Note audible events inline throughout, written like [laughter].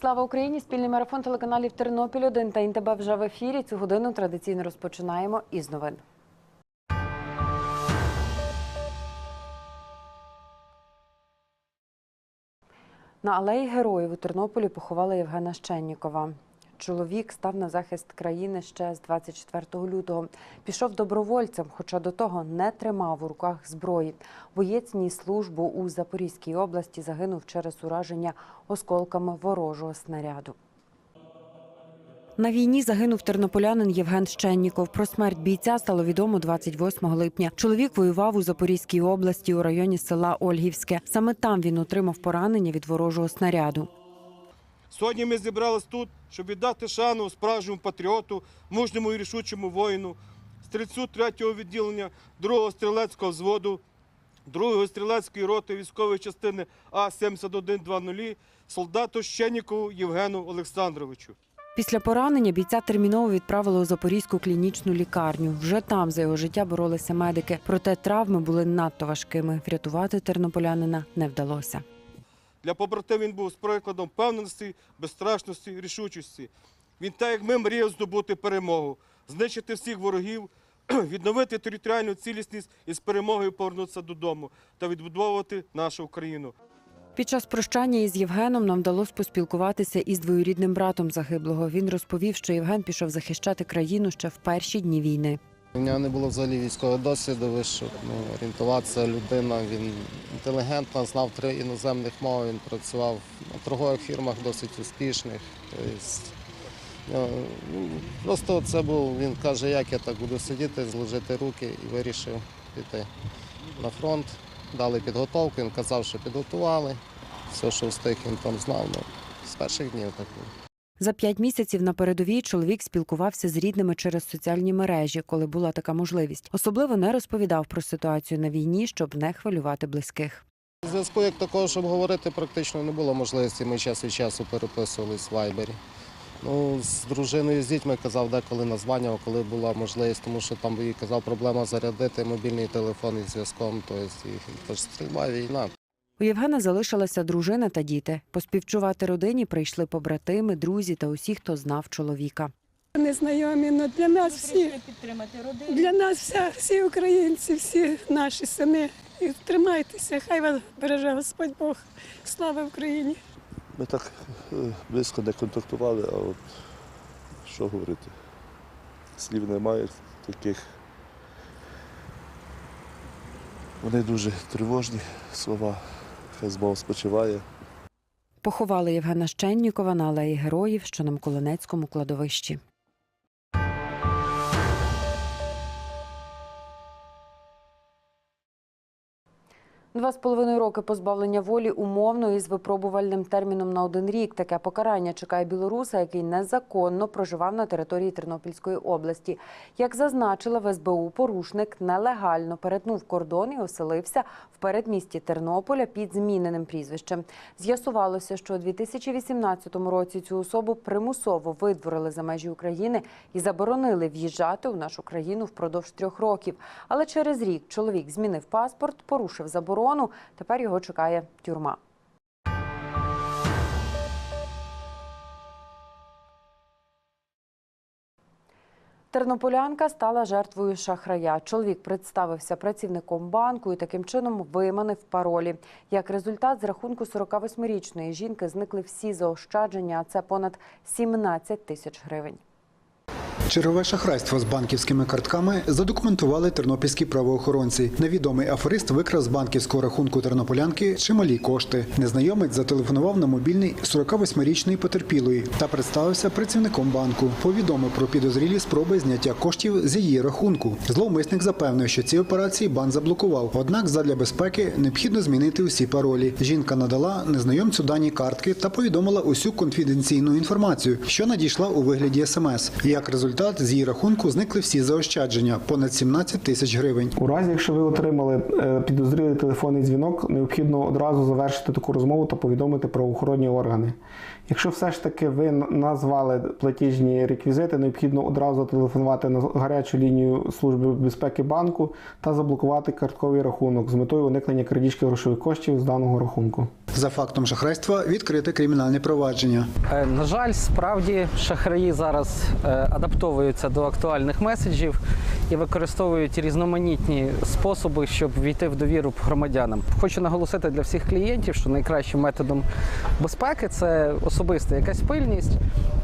Слава Україні! Спільний марафон телеканалів Тернопіль 1 та ІНТБ вже в ефірі. Цю годину традиційно розпочинаємо із новин. На алеї героїв у Тернополі поховали Євгена Щеннікова. Чоловік став на захист країни ще з 24 лютого. Пішов добровольцем, хоча до того не тримав у руках зброї. Боєць ніс службу у Запорізькій області. Загинув через ураження осколками ворожого снаряду. На війні загинув тернополянин Євген Щенніков. Про смерть бійця стало відомо 28 липня. Чоловік воював у Запорізькій області у районі села Ольгівське. Саме там він отримав поранення від ворожого снаряду. Сьогодні ми зібрались тут, щоб віддати шану справжньому патріоту, мужньому і рішучому воїну, стрільцю 3-го відділення 2-го стрілецького взводу, 2-ї стрілецької роти військової частини А-7120, солдату Щенікову Євгену Олександровичу. Після поранення бійця терміново відправили у Запорізьку клінічну лікарню. Вже там за його життя боролися медики. Проте травми були надто важкими. Врятувати тернополянина не вдалося. Для побратим він був з прикладом впевненості, безстрашності, рішучості. Він так, як ми мріяв здобути перемогу, знищити всіх ворогів, [clears throat] відновити територіальну цілісність і з перемогою повернутися додому та відбудовувати нашу Україну. Під час прощання із Євгеном нам вдалося поспілкуватися із двоюрідним братом загиблого. Він розповів, що Євген пішов захищати країну ще в перші дні війни. У нього не було взагалі військового досвіду, вийшов ну, орієнтуватися людина. Він інтелігентна, знав три іноземних мови. Він працював на торгових фірмах досить успішних. Тобто, ну, просто це був, він каже, як я так буду сидіти, зложити руки і вирішив піти на фронт. Дали підготовку, він казав, що підготували. Все, що встиг, він там знав. Ну, з перших днів так було. За п'ять місяців на передовій чоловік спілкувався з рідними через соціальні мережі, коли була така можливість. Особливо не розповідав про ситуацію на війні, щоб не хвилювати близьких. Зв'язку як такого, щоб говорити, практично не було можливості. Ми час від часу переписувались в Вайбері. Ну, з дружиною, з дітьми казав, деколи названював, коли була можливість, тому що там їй казав, проблема зарядити мобільний телефон із зв'язком. Тобто, стрільба, війна. У Євгена залишилася дружина та діти. Поспівчувати родині прийшли побратими, друзі та усі, хто знав чоловіка. Незнайомі, але для нас всі, підтримати родину. для нас вся, всі українці, всі наші сини. І тримайтеся, хай вас береже Господь Бог. Слава Україні! Ми так е, близько не контактували, а от що говорити? Слів немає таких. Вони дуже тривожні слова. Хай Бог спочиває. Поховали Євгена Щеннікова на алеї героїв, що на Миколинецькому кладовищі. Два з половиною роки позбавлення волі умовно із випробувальним терміном на один рік. Таке покарання чекає білоруса, який незаконно проживав на території Тернопільської області. Як зазначила в СБУ, порушник нелегально перетнув кордон і оселився в передмісті Тернополя під зміненим прізвищем. З'ясувалося, що у 2018 році цю особу примусово видворили за межі України і заборонили в'їжджати у нашу країну впродовж трьох років. Але через рік чоловік змінив паспорт, порушив заборону. Тепер його чекає тюрма. Тернополянка стала жертвою шахрая. Чоловік представився працівником банку і таким чином виманив паролі. Як результат, з рахунку 48-річної жінки зникли всі заощадження, а це понад 17 тисяч гривень. Чергове шахрайство з банківськими картками задокументували тернопільські правоохоронці. Невідомий аферист викрав з банківського рахунку тернополянки чималі кошти. Незнайомець зателефонував на мобільний 48-річної потерпілої та представився працівником банку. Повідомив про підозрілі спроби зняття коштів з її рахунку. Зловмисник запевнив, що ці операції банк заблокував. Однак, задля безпеки необхідно змінити усі паролі. Жінка надала незнайомцю дані картки та повідомила усю конфіденційну інформацію, що надійшла у вигляді смс. Як результат результат з її рахунку зникли всі заощадження понад 17 тисяч гривень. У разі, якщо ви отримали е, підозрілий телефонний дзвінок, необхідно одразу завершити таку розмову та повідомити правоохоронні органи. Якщо все ж таки ви назвали платіжні реквізити, необхідно одразу телефонувати на гарячу лінію Служби безпеки банку та заблокувати картковий рахунок з метою уникнення крадіжки грошових коштів з даного рахунку. За фактом шахрайства відкрите кримінальне провадження. Е, На жаль, справді шахраї зараз е, адаптовуються до актуальних меседжів і використовують різноманітні способи, щоб війти в довіру громадянам. Хочу наголосити для всіх клієнтів, що найкращим методом безпеки це особиста якась пильність.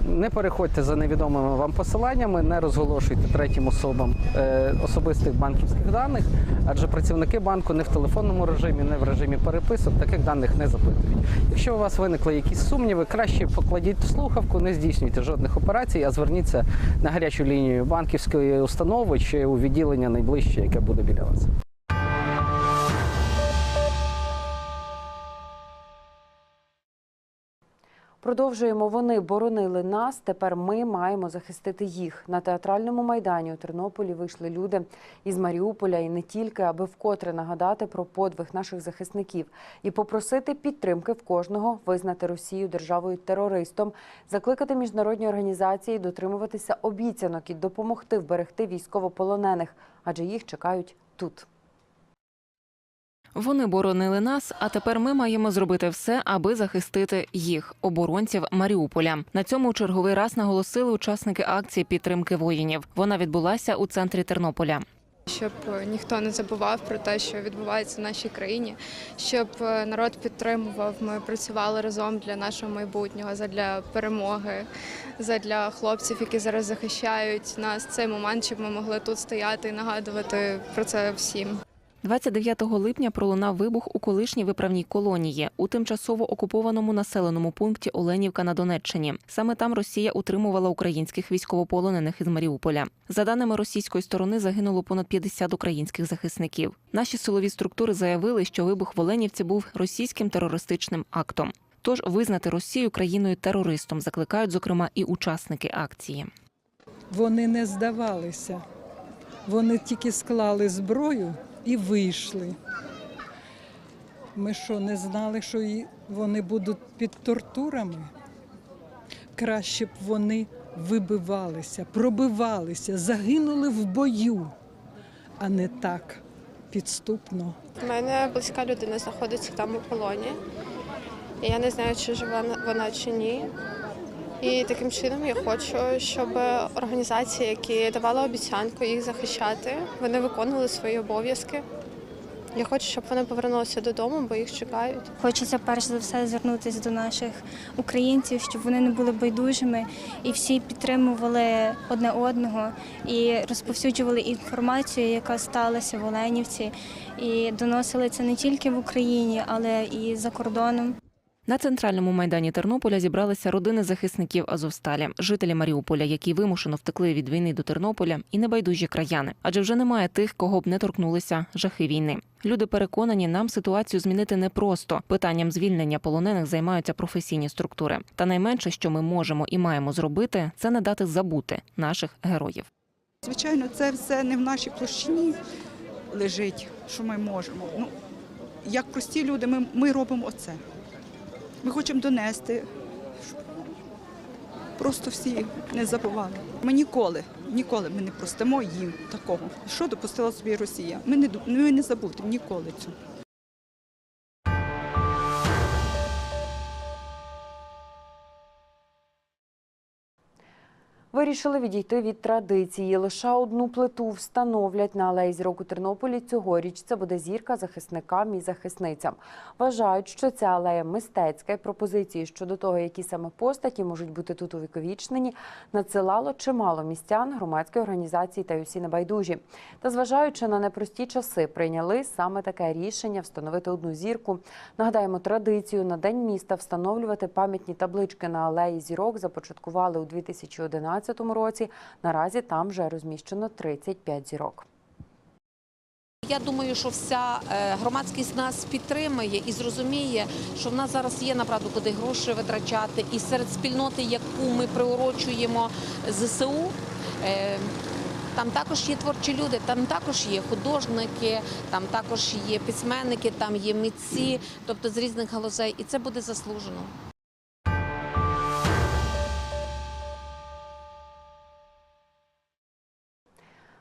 Не переходьте за невідомими вам посиланнями, не розголошуйте третім особам е, особистих банківських даних, адже працівники банку не в телефонному режимі, не в режимі переписок таких даних не запитують. Якщо у вас виникли якісь сумніви, краще покладіть слухавку, не здійснюйте жодних операцій, а зверніться на гарячу лінію банківської установи чи у відділення найближче, яке буде біля вас. Продовжуємо. Вони боронили нас. Тепер ми маємо захистити їх. На театральному майдані у Тернополі вийшли люди із Маріуполя і не тільки, аби вкотре нагадати про подвиг наших захисників і попросити підтримки в кожного визнати Росію державою терористом, закликати міжнародні організації дотримуватися обіцянок і допомогти вберегти військовополонених, адже їх чекають тут. Вони боронили нас, а тепер ми маємо зробити все, аби захистити їх, оборонців Маріуполя. На цьому черговий раз наголосили учасники акції підтримки воїнів. Вона відбулася у центрі Тернополя. щоб е, ніхто не забував про те, що відбувається в нашій країні, щоб е, народ підтримував. Ми працювали разом для нашого майбутнього, задля перемоги, задля хлопців, які зараз захищають нас цей момент, щоб ми могли тут стояти і нагадувати про це всім. 29 липня пролунав вибух у колишній виправній колонії у тимчасово окупованому населеному пункті Оленівка на Донеччині. Саме там Росія утримувала українських військовополонених із Маріуполя. За даними російської сторони, загинуло понад 50 українських захисників. Наші силові структури заявили, що вибух в Оленівці був російським терористичним актом. Тож визнати Росію країною терористом закликають, зокрема, і учасники акції. Вони не здавалися. Вони тільки склали зброю і вийшли. Ми що, не знали, що вони будуть під тортурами? Краще б вони вибивалися, пробивалися, загинули в бою, а не так підступно. У мене близька людина знаходиться там у полоні. Я не знаю, чи жива вона чи ні. І таким чином я хочу, щоб організації, які давали обіцянку їх захищати, вони виконували свої обов'язки. Я хочу, щоб вони повернулися додому, бо їх чекають. Хочеться перш за все звернутися до наших українців, щоб вони не були байдужими і всі підтримували одне одного і розповсюджували інформацію, яка сталася в Оленівці, і доносили це не тільки в Україні, але і за кордоном. На центральному майдані Тернополя зібралися родини захисників Азовсталі, жителі Маріуполя, які вимушено втекли від війни до Тернополя, і небайдужі краяни. Адже вже немає тих, кого б не торкнулися жахи війни. Люди переконані, нам ситуацію змінити непросто. Питанням звільнення полонених займаються професійні структури. Та найменше, що ми можемо і маємо зробити, це не дати забути наших героїв. Звичайно, це все не в нашій площині лежить, що ми можемо. Ну, як прості люди, ми, ми робимо оце. Ми хочемо донести, просто всі не забували. Ми ніколи, ніколи ми не простимо їм такого. Що допустила собі Росія? Ми не, ми не забудемо ніколи цього. Вирішили відійти від традиції. Лише одну плиту встановлять на алеї зірок у Тернополі. Цьогоріч це буде зірка захисникам і захисницям. Вважають, що ця алея мистецька і пропозиції щодо того, які саме постаті можуть бути тут увіковічнені, надсилало чимало містян, громадської організації та усі небайдужі. Та зважаючи на непрості часи, прийняли саме таке рішення встановити одну зірку. Нагадаємо, традицію на день міста встановлювати пам'ятні таблички на алеї зірок започаткували у 2011 році. Наразі там вже розміщено 35 зірок. Я думаю, що вся е, громадськість нас підтримує і зрозуміє, що в нас зараз є направду куди гроші витрачати, і серед спільноти, яку ми приурочуємо ЗСУ. Е, Там також є творчі люди, там також є художники, там також є письменники, там є митці, тобто з різних галузей, і це буде заслужено.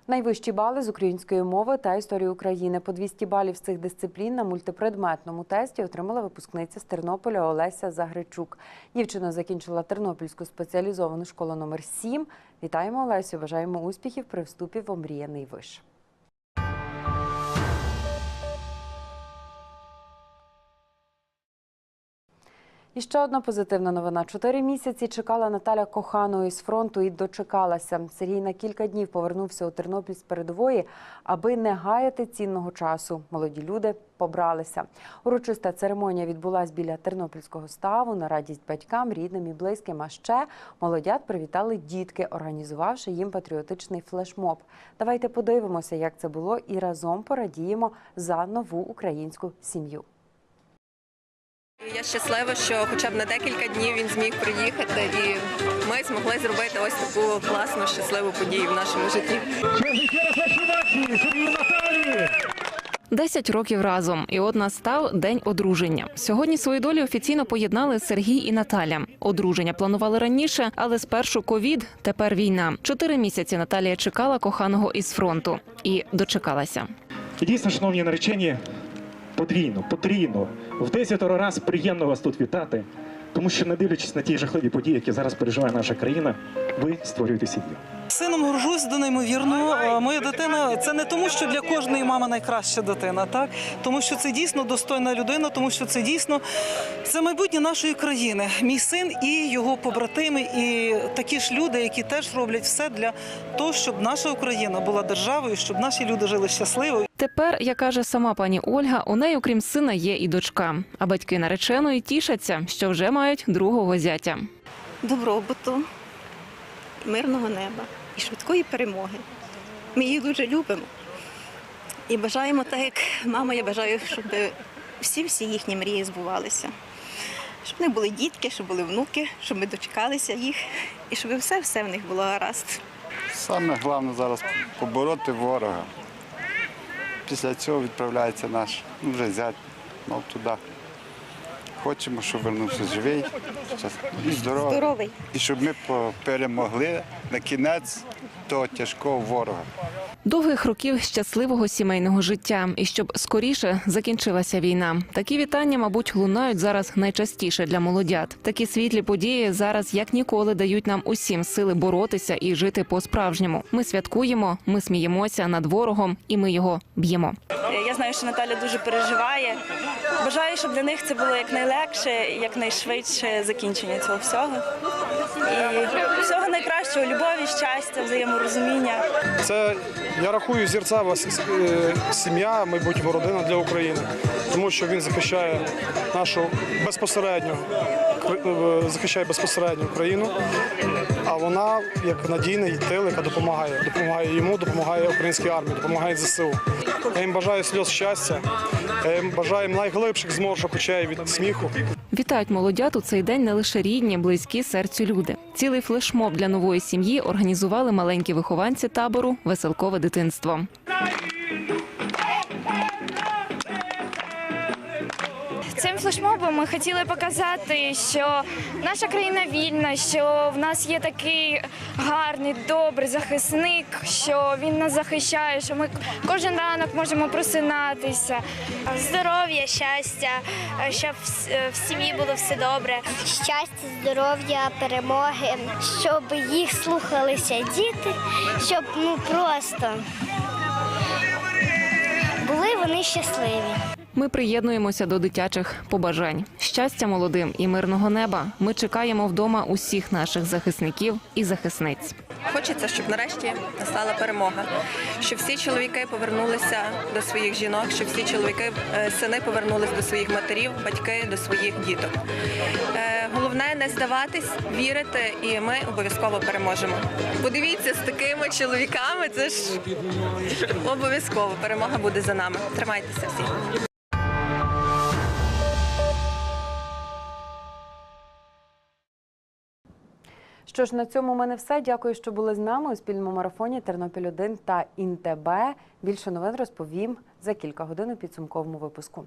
Найвищі бали з української мови та історії України. По 200 балів з цих дисциплін на мультипредметному тесті отримала випускниця з Тернополя Олеся Загречук. Дівчина закінчила Тернопільську спеціалізовану школу номер 7 Вітаємо Олесю! Бажаємо успіхів при вступі в омріяний виш. І ще одна позитивна новина. Чотири місяці чекала Наталя коханого із фронту і дочекалася. Сергій на кілька днів повернувся у Тернопіль з передової, аби не гаяти цінного часу. Молоді люди побралися. Урочиста церемонія відбулась біля тернопільського ставу на радість батькам, рідним і близьким. А ще молодят привітали дітки, організувавши їм патріотичний флешмоб. Давайте подивимося, як це було, і разом порадіємо за нову українську сім'ю. Я щаслива, що хоча б на декілька днів він зміг приїхати, і ми змогли зробити ось таку класну щасливу подію в нашому житті. Десять років разом, і от настав день одруження. Сьогодні свої долі офіційно поєднали Сергій і Наталя. Одруження планували раніше, але спершу ковід, тепер війна. Чотири місяці Наталія чекала коханого із фронту і дочекалася. Дійсно, шановні наречені, подвійно, потрійно, в десятеро раз приємно вас тут вітати, тому що, не дивлячись на ті жахливі події, які зараз переживає наша країна, ви створюєте сім'ю. Сином горжусь до неймовірно. Е, Моя дитина це не тому, що для кожної мами найкраща дитина, так тому що це дійсно достойна людина, тому що це дійсно це майбутнє нашої країни. Мій син і його побратими, і такі ж люди, які теж роблять все для того, щоб наша Україна була державою, щоб наші люди жили щасливо. Тепер, як каже сама пані Ольга, у неї, окрім сина, є і дочка. А батьки нареченої тішаться, що вже мають другого зятя. добробуту, мирного неба і швидкої перемоги. Ми її дуже любимо. І бажаємо так, як мама, я бажаю, щоб всі-всі їхні мрії збувалися. Щоб не були дітки, щоб були внуки, щоб ми дочекалися їх і щоб все-все в них було гаразд. Саме головне зараз побороти ворога. Після цього відправляється наш ну, вже зять мов туди. Хочемо, щоб вернувся живий і здоровий. Здоровий. І щоб ми по- перемогли на кінець того тяжкого ворога. Довгих років щасливого сімейного життя і щоб скоріше закінчилася війна. Такі вітання, мабуть, лунають зараз найчастіше для молодят. Такі світлі події зараз як ніколи дають нам усім сили боротися і жити по-справжньому. Ми святкуємо, ми сміємося над ворогом, і ми його б'ємо. Знаю, що Наталя дуже переживає. Бажаю, щоб для них це було якнайлегше, якнайшвидше закінчення цього всього. І всього найкращого любові, щастя, взаєморозуміння. Це я рахую зірцева е, сім'я, майбутнього родина для України, тому що він захищає нашу е, захищає безпосередньо Україну. А вона як надійний тил, яка допомагає, допомагає йому, допомагає українській армії, допомагає ЗСУ. Я їм бажаю сльоз щастя, я їм бажаю найглибших зморшок очей від сміху. Вітають молодят у цей день не лише рідні, близькі серцю люди. Цілий флешмоб для нової сім'ї організували маленькі вихованці табору Веселкове дитинство. Цим флешмобом ми хотіли показати, що наша країна вільна, що в нас є такий гарний, добрий захисник, що він нас захищає, що ми кожен ранок можемо просинатися. Здоров'я, щастя, щоб в, в сім'ї було все добре. Щастя, здоров'я, перемоги, щоб їх слухалися діти, щоб ну просто були вони щасливі. Ми приєднуємося до дитячих побажань. Щастя молодим і мирного неба. Ми чекаємо вдома усіх наших захисників і захисниць. Хочеться, щоб нарешті настала перемога, щоб всі чоловіки повернулися до своїх жінок, щоб всі чоловіки, е, сини повернулися до своїх матерів, батьки до своїх діток. Е, Головне не здаватись, вірити, і ми обов'язково переможемо. Подивіться, з такими чоловіками це ж обов'язково перемога буде за нами. Тримайтеся всі. Що ж, на цьому у мене все. Дякую, що були з нами у спільному марафоні Тернопіль 1 та Інтебе. Більше новин розповім за кілька годин у підсумковому випуску.